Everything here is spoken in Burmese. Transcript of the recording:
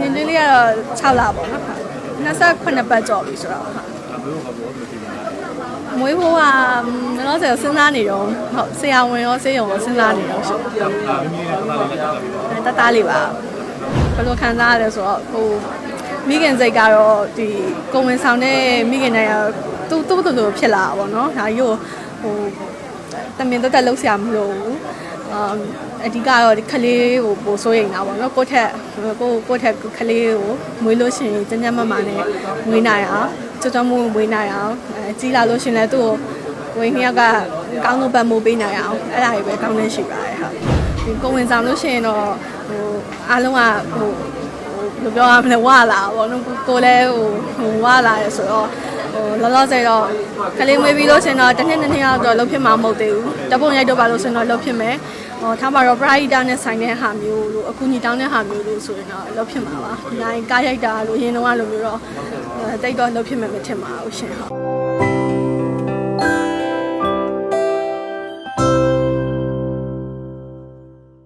ရင်သွေးလေးကတော့6လပေါ့နော်28ပတ်ကျော်ပြီဆိုတော့ဟုတ်မွေးဖို့ကကျွန်တော်ဆက်စဉ်းစားနေတော့ဟုတ်ဆရာဝန်ရောဆေးရုံရောစဉ်းစားနေတော့ရှင်တတလေးပါဘယ်လိုခံစားရလဲဆိုတော့ဟိုမိခင်စိတ်ကတော့ဒီကိုဝင်ဆောင်တဲ့မိခင်တွေကတူတူတူတူဖြစ်လာတာပေါ့နော်ဒါကြီးကိုဟိုတမင်တက်တက်လှုပ်ရှားမလို့ဘူး အာအဓိကတော့ဒီခလေးကိုပို့စိုးရိမ်တာပေါ့နော်ကိုယ့်ထက်ကိုယ့်ကိုယ့်ထက်ခလေးကိုမွေးလို့ရှိရင်ကျန်းကျန်းမာမာနဲ့မွေးနိုင်အောင်ကြောကြောမှုမွေးနိုင်အောင်အဲကြီးလာလို့ရှိရင်လည်းသူ့ကိုဝင်းနှစ်ယောက်ကကောင်းလို့ပတ်မိုးပေးနိုင်အောင်အဲ့ဒါတွေပဲကောင်းနေရှိပါတယ်ဟုတ်ဒီကိုဝင်ဆောင်လို့ရှိရင်တော့ဟိုအားလုံးကဟိုဟိုဘယ်လိုပြောရမလဲဝလာပေါ့နော်ကိုကိုလည်းဟိုဟိုဝလာရဆိုတော့ဟိုလောလောဆယ်တော့ကလေးမွေးပြီးလို့ရှင်တော့တစ်နှစ်နှစ်နှစ်လောက်တော့လှုပ်ဖြစ်မှာမဟုတ်သေးဘူးတပုံရိုက်တော့ပါလို့ရှင်တော့လှုပ်ဖြစ်မယ် ဟောထားမှာတော့ brighter နဲ့ဆိုင်တဲ့ဟာမျိုးလို့အခုညီတောင်းတဲ့ဟာမျိုးလို့ဆိုရင်တော့လှုပ်ဖြစ်မှာပါဒီတိုင်းကားရိုက်တာလို့ရင်းတော့လိုမျိုးတော့တိတ်တော့လှုပ်ဖြစ်မယ်မထင်ပါဘူးရှင်ဟုတ်